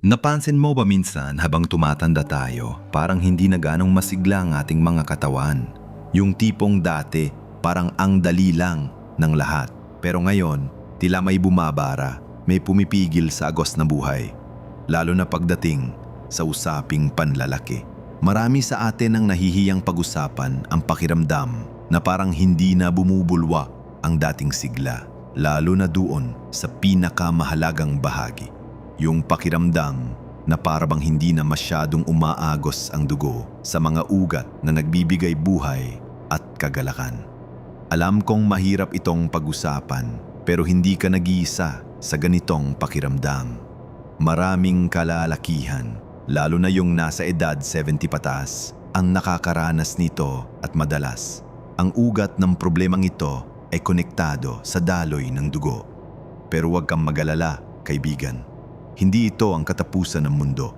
Napansin mo ba minsan habang tumatanda tayo, parang hindi na ganong masigla ang ating mga katawan? Yung tipong dati, parang ang dali lang ng lahat. Pero ngayon, tila may bumabara, may pumipigil sa agos na buhay. Lalo na pagdating sa usaping panlalaki. Marami sa atin ang nahihiyang pag-usapan ang pakiramdam na parang hindi na bumubulwa ang dating sigla. Lalo na doon sa pinakamahalagang bahagi yung pakiramdam na parabang hindi na masyadong umaagos ang dugo sa mga ugat na nagbibigay buhay at kagalakan. Alam kong mahirap itong pag-usapan pero hindi ka nag-iisa sa ganitong pakiramdam. Maraming kalalakihan, lalo na yung nasa edad 70 patas, ang nakakaranas nito at madalas. Ang ugat ng problemang ito ay konektado sa daloy ng dugo. Pero huwag kang magalala, kaibigan. Hindi ito ang katapusan ng mundo.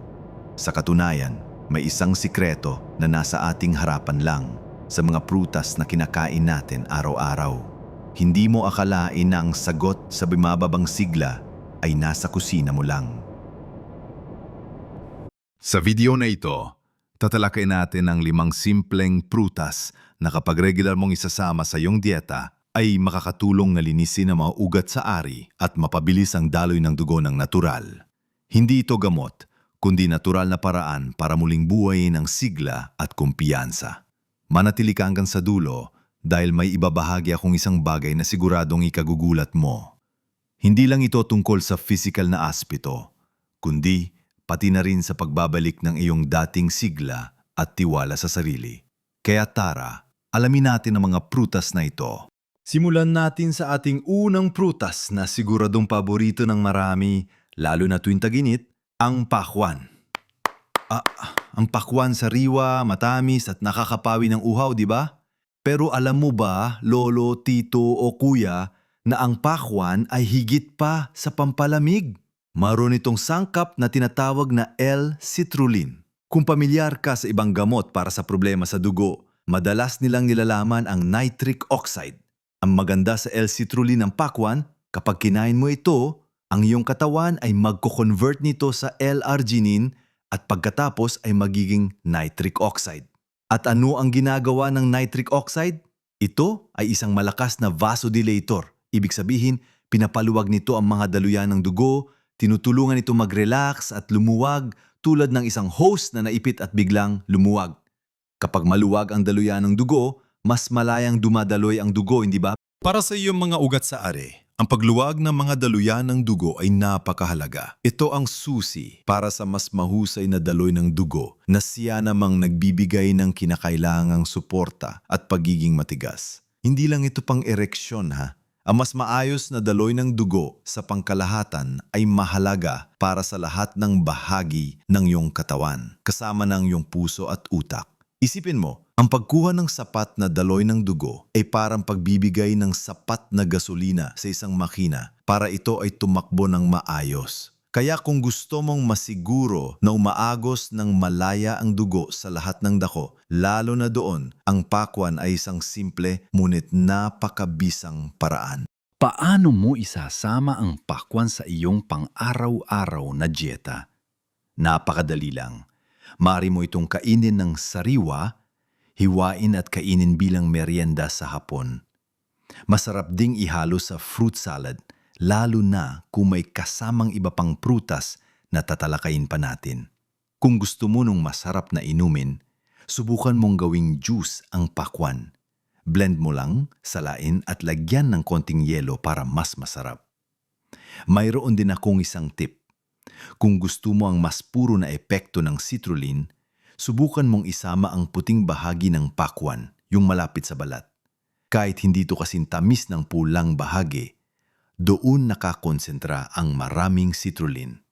Sa katunayan, may isang sikreto na nasa ating harapan lang sa mga prutas na kinakain natin araw-araw. Hindi mo akalain na ang sagot sa bumababang sigla ay nasa kusina mo lang. Sa video na ito, tatalakay natin ang limang simpleng prutas na kapag regular mong isasama sa iyong dieta ay makakatulong na linisin ang mga ugat sa ari at mapabilis ang daloy ng dugo ng natural. Hindi ito gamot, kundi natural na paraan para muling buhayin ang sigla at kumpiyansa. Manatili ka hanggang sa dulo dahil may ibabahagi akong isang bagay na siguradong ikagugulat mo. Hindi lang ito tungkol sa physical na aspeto, kundi pati na rin sa pagbabalik ng iyong dating sigla at tiwala sa sarili. Kaya tara, alamin natin ang mga prutas na ito. Simulan natin sa ating unang prutas na siguradong paborito ng marami, lalo na tuwing taginit, ang pakwan. Ah, ang pakwan sariwa, matamis at nakakapawi ng uhaw, di ba? Pero alam mo ba, lolo, tito o kuya, na ang pakwan ay higit pa sa pampalamig? Maroon itong sangkap na tinatawag na L-citrulline. Kung pamilyar ka sa ibang gamot para sa problema sa dugo, madalas nilang nilalaman ang nitric oxide. Ang maganda sa L-citrulline ng pakwan, kapag kinain mo ito, ang iyong katawan ay magko-convert nito sa L-arginine at pagkatapos ay magiging nitric oxide. At ano ang ginagawa ng nitric oxide? Ito ay isang malakas na vasodilator. Ibig sabihin, pinapaluwag nito ang mga daluyan ng dugo, tinutulungan ito mag-relax at lumuwag tulad ng isang host na naipit at biglang lumuwag. Kapag maluwag ang daluyan ng dugo, mas malayang dumadaloy ang dugo, hindi ba? Para sa iyong mga ugat sa are, ang pagluwag ng mga daluyan ng dugo ay napakahalaga. Ito ang susi para sa mas mahusay na daloy ng dugo na siya namang nagbibigay ng kinakailangang suporta at pagiging matigas. Hindi lang ito pang ereksyon ha. Ang mas maayos na daloy ng dugo sa pangkalahatan ay mahalaga para sa lahat ng bahagi ng iyong katawan, kasama ng iyong puso at utak. Isipin mo, ang pagkuha ng sapat na daloy ng dugo ay parang pagbibigay ng sapat na gasolina sa isang makina para ito ay tumakbo ng maayos. Kaya kung gusto mong masiguro na umaagos ng malaya ang dugo sa lahat ng dako, lalo na doon, ang pakwan ay isang simple ngunit napakabisang paraan. Paano mo isasama ang pakwan sa iyong pang-araw-araw na dieta? Napakadali lang. Mari mo itong kainin ng sariwa, hiwain at kainin bilang merienda sa hapon. Masarap ding ihalo sa fruit salad, lalo na kung may kasamang iba pang prutas na tatalakayin pa natin. Kung gusto mo nung masarap na inumin, subukan mong gawing juice ang pakwan. Blend mo lang, salain at lagyan ng konting yelo para mas masarap. Mayroon din akong isang tip. Kung gusto mo ang mas puro na epekto ng citrulline, subukan mong isama ang puting bahagi ng pakwan, yung malapit sa balat. Kahit hindi ito kasing tamis ng pulang bahagi, doon nakakonsentra ang maraming citrulline.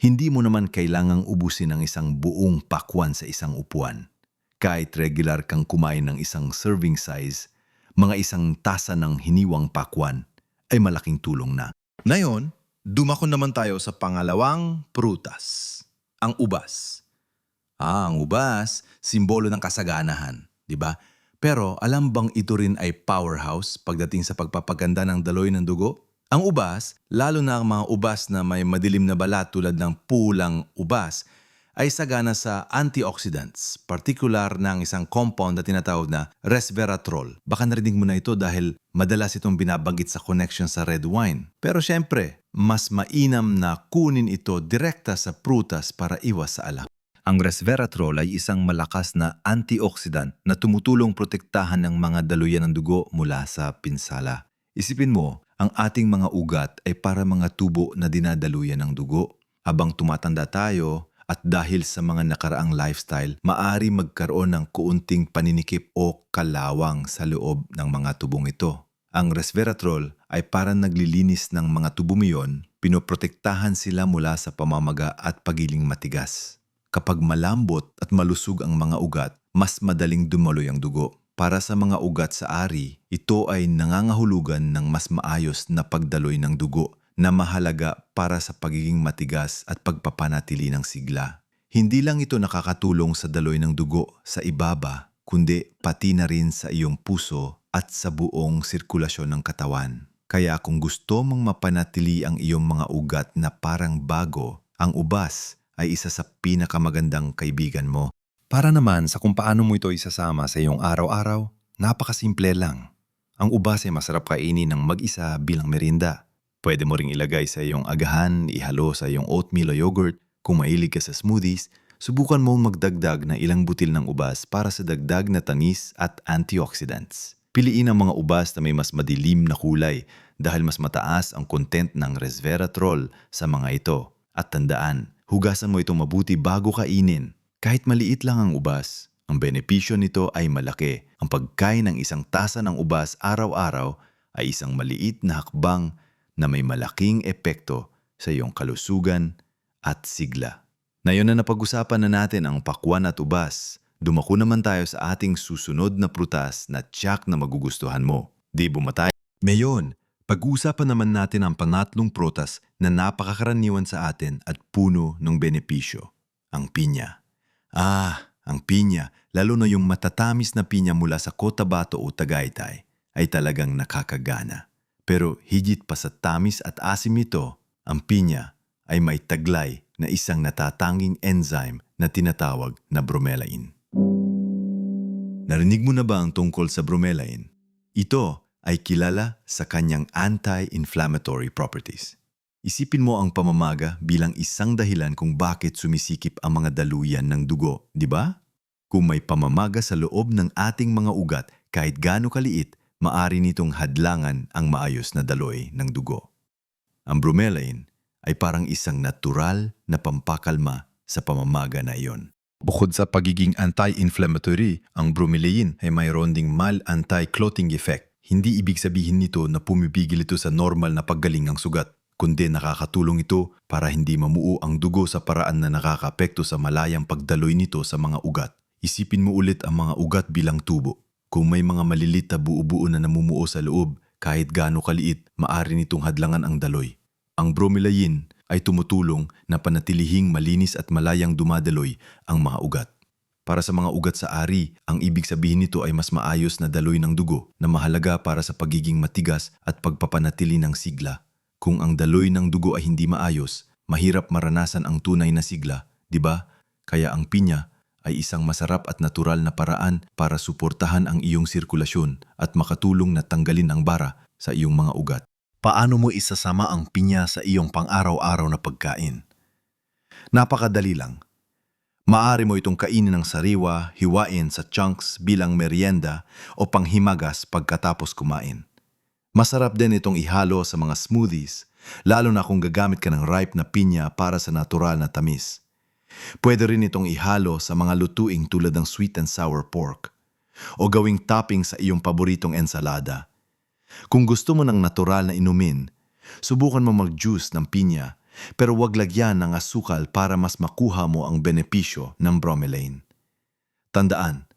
Hindi mo naman kailangang ubusin ang isang buong pakwan sa isang upuan. Kahit regular kang kumain ng isang serving size, mga isang tasa ng hiniwang pakwan ay malaking tulong na. Ngayon, dumako naman tayo sa pangalawang prutas, ang ubas. Ah, ang ubas, simbolo ng kasaganahan, di ba? Pero alam bang ito rin ay powerhouse pagdating sa pagpapaganda ng daloy ng dugo? Ang ubas, lalo na ang mga ubas na may madilim na balat tulad ng pulang ubas, ay sagana sa antioxidants, partikular ng isang compound na tinatawag na resveratrol. Baka narinig mo na ito dahil madalas itong binabanggit sa connection sa red wine. Pero syempre, mas mainam na kunin ito direkta sa prutas para iwas sa alak. Ang resveratrol ay isang malakas na antioxidant na tumutulong protektahan ng mga daluyan ng dugo mula sa pinsala. Isipin mo, ang ating mga ugat ay para mga tubo na dinadaluyan ng dugo. Habang tumatanda tayo at dahil sa mga nakaraang lifestyle, maari magkaroon ng kuunting paninikip o kalawang sa loob ng mga tubong ito. Ang resveratrol ay parang naglilinis ng mga tubo mo yun, pinoprotektahan sila mula sa pamamaga at pagiling matigas. Kapag malambot at malusog ang mga ugat, mas madaling dumaloy ang dugo. Para sa mga ugat sa ari, ito ay nangangahulugan ng mas maayos na pagdaloy ng dugo na mahalaga para sa pagiging matigas at pagpapanatili ng sigla. Hindi lang ito nakakatulong sa daloy ng dugo sa ibaba, kundi pati na rin sa iyong puso at sa buong sirkulasyon ng katawan. Kaya kung gusto mong mapanatili ang iyong mga ugat na parang bago, ang ubas ay isa sa pinakamagandang kaibigan mo. Para naman sa kung paano mo ito isasama sa iyong araw-araw, napakasimple lang. Ang ubas ay masarap kainin ng mag-isa bilang merinda. Pwede mo ring ilagay sa iyong agahan, ihalo sa iyong oatmeal o yogurt. Kung mahilig ka sa smoothies, subukan mo magdagdag na ilang butil ng ubas para sa dagdag na tamis at antioxidants. Piliin ang mga ubas na may mas madilim na kulay dahil mas mataas ang content ng resveratrol sa mga ito. At tandaan, hugasan mo itong mabuti bago kainin. Kahit maliit lang ang ubas, ang benepisyo nito ay malaki. Ang pagkain ng isang tasa ng ubas araw-araw ay isang maliit na hakbang na may malaking epekto sa iyong kalusugan at sigla. Ngayon na napag-usapan na natin ang pakwan at ubas, dumako naman tayo sa ating susunod na prutas na tiyak na magugustuhan mo. Di bumatay. Ngayon, pag-uusapan naman natin ang panatlong prutas na napakakaraniwan sa atin at puno ng benepisyo, ang pinya. Ah, ang pinya, lalo na yung matatamis na pinya mula sa Cotabato o Tagaytay, ay talagang nakakagana. Pero higit pa sa tamis at asim nito, ang pinya ay may taglay na isang natatanging enzyme na tinatawag na bromelain. Narinig mo na ba ang tungkol sa bromelain? Ito ay kilala sa kanyang anti-inflammatory properties. Isipin mo ang pamamaga bilang isang dahilan kung bakit sumisikip ang mga daluyan ng dugo, di ba? Kung may pamamaga sa loob ng ating mga ugat kahit gaano kaliit, maari nitong hadlangan ang maayos na daloy ng dugo. Ang bromelain ay parang isang natural na pampakalma sa pamamaga na iyon. Bukod sa pagiging anti-inflammatory, ang bromelain ay mayroon ding mal anti-clotting effect. Hindi ibig sabihin nito na pumipigil ito sa normal na paggaling ng sugat, kundi nakakatulong ito para hindi mamuo ang dugo sa paraan na nakakapekto sa malayang pagdaloy nito sa mga ugat. Isipin mo ulit ang mga ugat bilang tubo. Kung may mga malilit na buo-buo na namumuo sa loob, kahit gaano kaliit, maari nitong hadlangan ang daloy. Ang bromelain ay tumutulong na panatilihing malinis at malayang dumadaloy ang mga ugat. Para sa mga ugat sa ari, ang ibig sabihin nito ay mas maayos na daloy ng dugo na mahalaga para sa pagiging matigas at pagpapanatili ng sigla. Kung ang daloy ng dugo ay hindi maayos, mahirap maranasan ang tunay na sigla, di ba? Kaya ang pinya ay isang masarap at natural na paraan para suportahan ang iyong sirkulasyon at makatulong na tanggalin ang bara sa iyong mga ugat. Paano mo isasama ang pinya sa iyong pang-araw-araw na pagkain? Napakadali lang. Maari mo itong kainin ng sariwa, hiwain sa chunks bilang merienda o panghimagas pagkatapos kumain. Masarap din itong ihalo sa mga smoothies, lalo na kung gagamit ka ng ripe na pinya para sa natural na tamis. Pwede rin itong ihalo sa mga lutuing tulad ng sweet and sour pork o gawing topping sa iyong paboritong ensalada. Kung gusto mo ng natural na inumin, subukan mo mag-juice ng pinya pero huwag lagyan ng asukal para mas makuha mo ang benepisyo ng bromelain. Tandaan,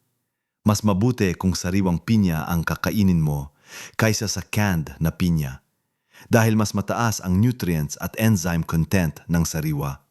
mas mabuti kung sariwang pinya ang kakainin mo kaysa sa canned na pinya dahil mas mataas ang nutrients at enzyme content ng sariwa.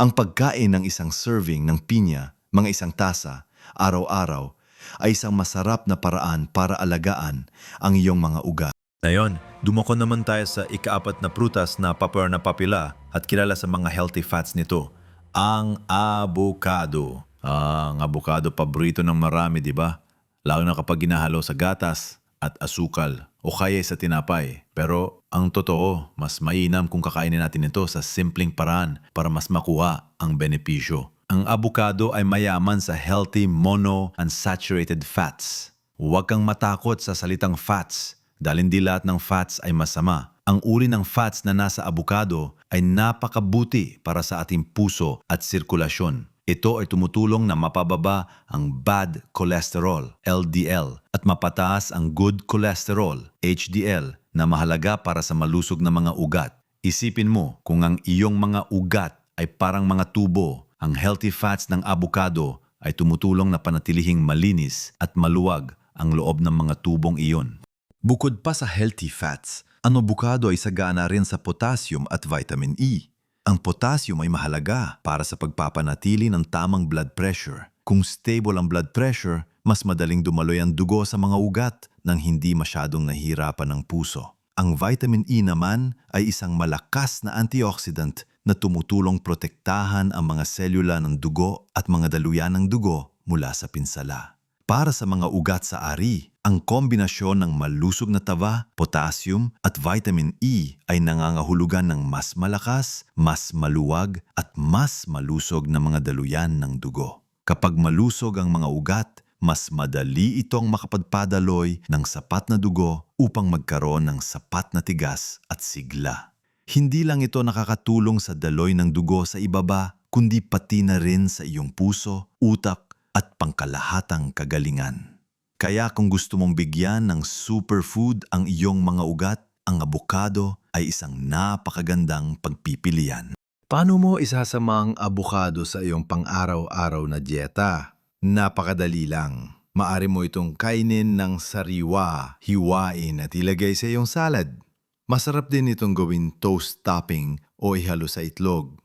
Ang pagkain ng isang serving ng pinya, mga isang tasa, araw-araw, ay isang masarap na paraan para alagaan ang iyong mga ugat. Ngayon, Dumako naman tayo sa ikaapat na prutas na papar na papila at kilala sa mga healthy fats nito, ang avocado. Ang avocado paborito ng marami, di ba? Lalo na kapag ginahalo sa gatas at asukal o kaya sa tinapay. Pero ang totoo, mas mainam kung kakainin natin ito sa simpleng paraan para mas makuha ang benepisyo. Ang avocado ay mayaman sa healthy monounsaturated fats. Huwag kang matakot sa salitang fats dahil hindi lahat ng fats ay masama. Ang uri ng fats na nasa avocado ay napakabuti para sa ating puso at sirkulasyon. Ito ay tumutulong na mapababa ang bad cholesterol, LDL, at mapataas ang good cholesterol, HDL, na mahalaga para sa malusog na mga ugat. Isipin mo kung ang iyong mga ugat ay parang mga tubo, ang healthy fats ng avocado ay tumutulong na panatilihing malinis at maluwag ang loob ng mga tubong iyon. Bukod pa sa healthy fats, ang avocado ay sagana rin sa potassium at vitamin E. Ang potassium ay mahalaga para sa pagpapanatili ng tamang blood pressure. Kung stable ang blood pressure, mas madaling dumaloy ang dugo sa mga ugat nang hindi masyadong nahihirapan ng puso. Ang vitamin E naman ay isang malakas na antioxidant na tumutulong protektahan ang mga selula ng dugo at mga daluyan ng dugo mula sa pinsala. Para sa mga ugat sa ari, ang kombinasyon ng malusog na taba, potassium at vitamin E ay nangangahulugan ng mas malakas, mas maluwag at mas malusog na mga daluyan ng dugo. Kapag malusog ang mga ugat, mas madali itong makapagpadaloy ng sapat na dugo upang magkaroon ng sapat na tigas at sigla. Hindi lang ito nakakatulong sa daloy ng dugo sa ibaba, kundi pati na rin sa iyong puso, utak at pangkalahatang kagalingan. Kaya kung gusto mong bigyan ng superfood ang iyong mga ugat, ang abukado ay isang napakagandang pagpipilian. Paano mo isasama ang abukado sa iyong pang-araw-araw na dieta? Napakadali lang. Maari mo itong kainin ng sariwa, hiwain at ilagay sa iyong salad. Masarap din itong gawin toast topping o ihalo sa itlog.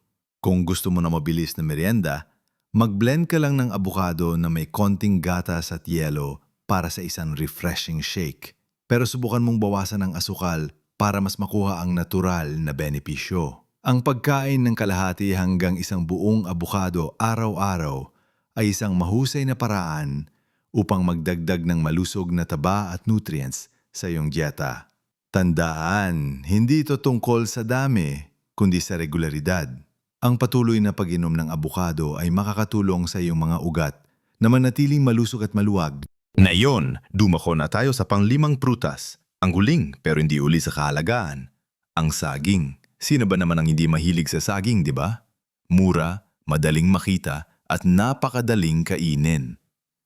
Kung gusto mo na mabilis na merienda, Mag-blend ka lang ng abukado na may konting gatas at yelo para sa isang refreshing shake. Pero subukan mong bawasan ang asukal para mas makuha ang natural na benepisyo. Ang pagkain ng kalahati hanggang isang buong abukado araw-araw ay isang mahusay na paraan upang magdagdag ng malusog na taba at nutrients sa iyong dieta. Tandaan, hindi ito tungkol sa dami, kundi sa regularidad. Ang patuloy na pag-inom ng abukado ay makakatulong sa iyong mga ugat na manatiling malusog at maluwag. Ngayon, dumako na tayo sa panglimang prutas. Ang huling pero hindi uli sa kahalagaan. Ang saging. Sino ba naman ang hindi mahilig sa saging, di ba? Mura, madaling makita, at napakadaling kainin.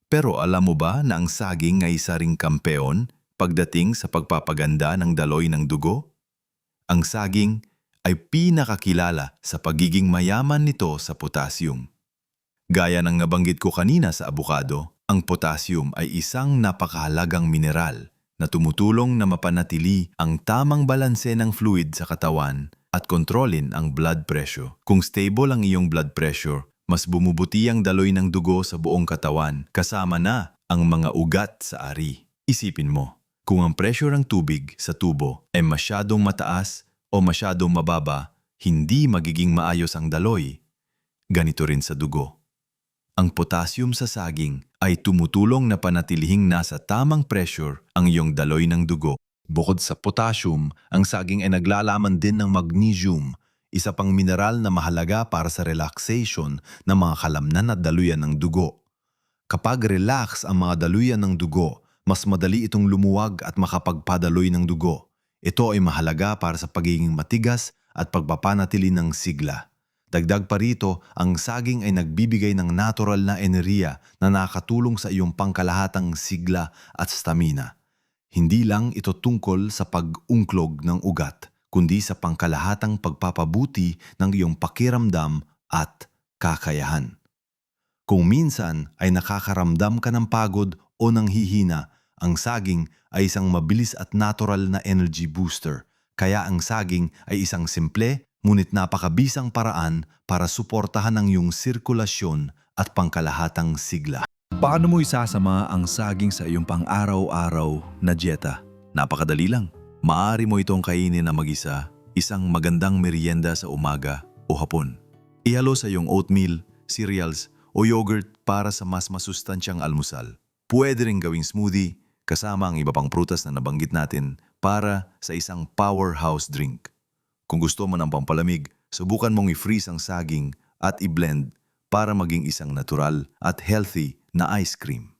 Pero alam mo ba na ang saging ay isa ring kampeon pagdating sa pagpapaganda ng daloy ng dugo? Ang saging ay pinakakilala sa pagiging mayaman nito sa potassium. Gaya ng nabanggit ko kanina sa abukado, ang potassium ay isang napakahalagang mineral na tumutulong na mapanatili ang tamang balanse ng fluid sa katawan at kontrolin ang blood pressure. Kung stable ang iyong blood pressure, mas bumubuti ang daloy ng dugo sa buong katawan kasama na ang mga ugat sa ari. Isipin mo, kung ang pressure ng tubig sa tubo ay masyadong mataas o masyadong mababa, hindi magiging maayos ang daloy. Ganito rin sa dugo. Ang potassium sa saging ay tumutulong na panatilihing nasa tamang pressure ang iyong daloy ng dugo. Bukod sa potassium, ang saging ay naglalaman din ng magnesium, isa pang mineral na mahalaga para sa relaxation ng mga kalamnan at daluyan ng dugo. Kapag relax ang mga daluyan ng dugo, mas madali itong lumuwag at makapagpadaloy ng dugo. Ito ay mahalaga para sa pagiging matigas at pagpapanatili ng sigla. Dagdag pa rito, ang saging ay nagbibigay ng natural na enerhiya na nakatulong sa iyong pangkalahatang sigla at stamina. Hindi lang ito tungkol sa pag-ungklog ng ugat, kundi sa pangkalahatang pagpapabuti ng iyong pakiramdam at kakayahan. Kung minsan ay nakakaramdam ka ng pagod o ng hihina, ang saging ay isang mabilis at natural na energy booster. Kaya ang saging ay isang simple ngunit napakabisang paraan para suportahan ang iyong sirkulasyon at pangkalahatang sigla. Paano mo isasama ang saging sa iyong pang-araw-araw na dieta? Napakadali lang. Maari mo itong kainin na mag-isa, isang magandang merienda sa umaga o hapon. Ihalo sa iyong oatmeal, cereals o yogurt para sa mas masustansyang almusal. Pwede rin gawing smoothie kasama ang iba pang prutas na nabanggit natin para sa isang powerhouse drink. Kung gusto mo ng pampalamig, subukan mong i-freeze ang saging at i-blend para maging isang natural at healthy na ice cream.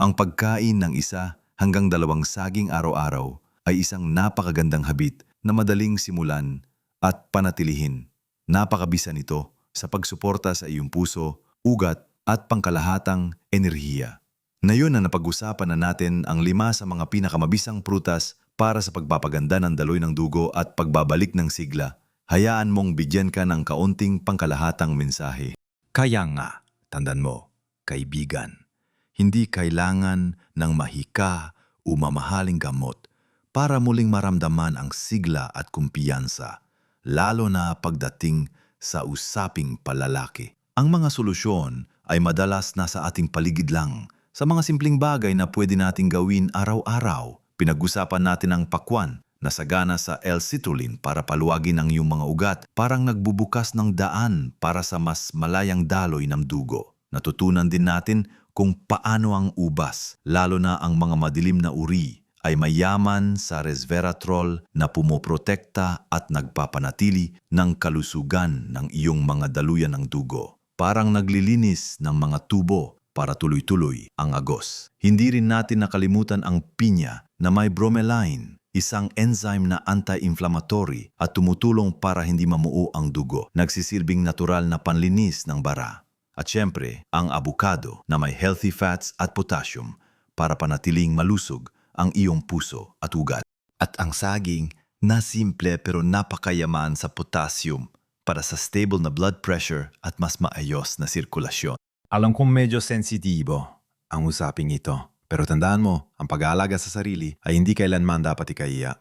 Ang pagkain ng isa hanggang dalawang saging araw-araw ay isang napakagandang habit na madaling simulan at panatilihin. Napakabisa nito sa pagsuporta sa iyong puso, ugat at pangkalahatang enerhiya. Ngayon na napag-usapan na natin ang lima sa mga pinakamabisang prutas para sa pagpapaganda ng daloy ng dugo at pagbabalik ng sigla, hayaan mong bigyan ka ng kaunting pangkalahatang mensahe. Kaya nga, tandan mo, kaibigan, hindi kailangan ng mahika o mamahaling gamot para muling maramdaman ang sigla at kumpiyansa, lalo na pagdating sa usaping palalaki. Ang mga solusyon ay madalas nasa ating paligid lang sa mga simpleng bagay na pwede nating gawin araw-araw. Pinag-usapan natin ang pakwan na sagana sa L-citrulline para paluwagin ang iyong mga ugat parang nagbubukas ng daan para sa mas malayang daloy ng dugo. Natutunan din natin kung paano ang ubas, lalo na ang mga madilim na uri, ay mayaman sa resveratrol na pumoprotekta at nagpapanatili ng kalusugan ng iyong mga daluyan ng dugo. Parang naglilinis ng mga tubo para tuloy-tuloy ang agos. Hindi rin natin nakalimutan ang pinya na may bromelain, isang enzyme na anti-inflammatory at tumutulong para hindi mamuo ang dugo. Nagsisilbing natural na panlinis ng bara. At syempre, ang avocado na may healthy fats at potassium para panatiling malusog ang iyong puso at ugat. At ang saging na simple pero napakayaman sa potassium para sa stable na blood pressure at mas maayos na sirkulasyon. Alam kong medyo sensitibo ang usaping ito. Pero tandaan mo, ang pag-aalaga sa sarili ay hindi kailanman dapat ikaiya.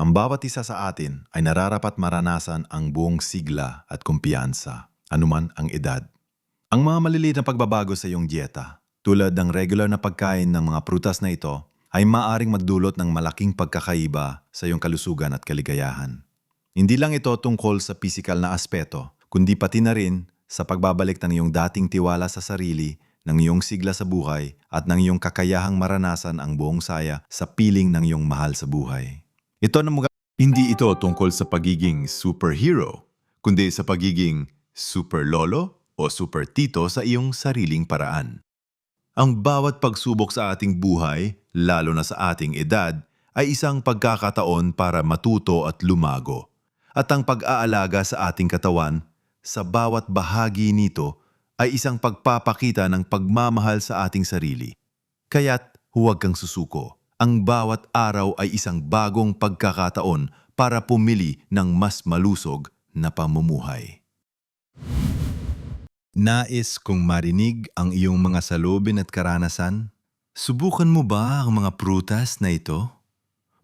Ang bawat isa sa atin ay nararapat maranasan ang buong sigla at kumpiyansa, anuman ang edad. Ang mga maliliit na pagbabago sa iyong dieta, tulad ng regular na pagkain ng mga prutas na ito, ay maaring magdulot ng malaking pagkakaiba sa iyong kalusugan at kaligayahan. Hindi lang ito tungkol sa pisikal na aspeto, kundi pati na rin sa pagbabalik ng iyong dating tiwala sa sarili, ng iyong sigla sa buhay, at ng iyong kakayahang maranasan ang buong saya sa piling ng iyong mahal sa buhay. Ito na mga hindi ito tungkol sa pagiging superhero, kundi sa pagiging super lolo o super tito sa iyong sariling paraan. Ang bawat pagsubok sa ating buhay, lalo na sa ating edad, ay isang pagkakataon para matuto at lumago. At ang pag-aalaga sa ating katawan, sa bawat bahagi nito, ay isang pagpapakita ng pagmamahal sa ating sarili. Kaya't huwag kang susuko. Ang bawat araw ay isang bagong pagkakataon para pumili ng mas malusog na pamumuhay. Nais kong marinig ang iyong mga salubin at karanasan? Subukan mo ba ang mga prutas na ito?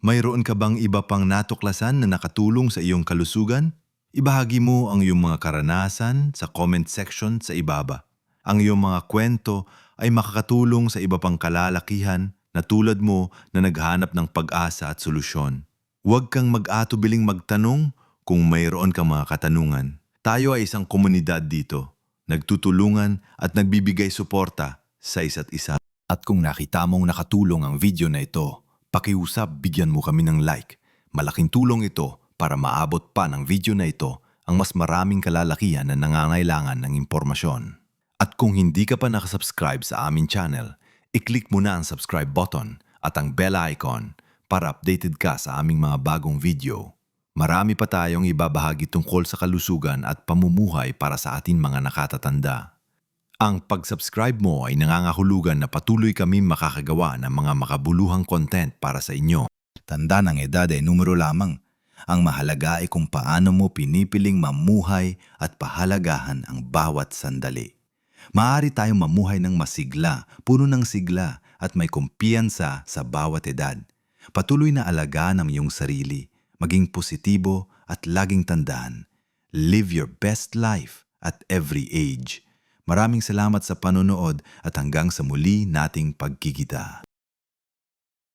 Mayroon ka bang iba pang natuklasan na nakatulong sa iyong kalusugan? Ibahagi mo ang iyong mga karanasan sa comment section sa ibaba. Ang iyong mga kwento ay makakatulong sa iba pang kalalakihan na tulad mo na naghanap ng pag-asa at solusyon. Huwag kang mag-atubiling magtanong kung mayroon kang mga katanungan. Tayo ay isang komunidad dito, nagtutulungan at nagbibigay suporta sa isa't isa. At kung nakita mong nakatulong ang video na ito, pakiusap bigyan mo kami ng like. Malaking tulong ito para maabot pa ng video na ito ang mas maraming kalalakihan na nangangailangan ng impormasyon. At kung hindi ka pa nakasubscribe sa aming channel, i-click mo na ang subscribe button at ang bell icon para updated ka sa aming mga bagong video. Marami pa tayong ibabahagi tungkol sa kalusugan at pamumuhay para sa atin mga nakatatanda. Ang pag-subscribe mo ay nangangahulugan na patuloy kami makakagawa ng mga makabuluhang content para sa inyo. Tanda ng edad ay numero lamang. Ang mahalaga ay kung paano mo pinipiling mamuhay at pahalagahan ang bawat sandali. Maaari tayong mamuhay ng masigla, puno ng sigla at may kumpiyansa sa bawat edad. Patuloy na alagaan ang iyong sarili, maging positibo at laging tandaan. Live your best life at every age. Maraming salamat sa panonood at hanggang sa muli nating pagkikita.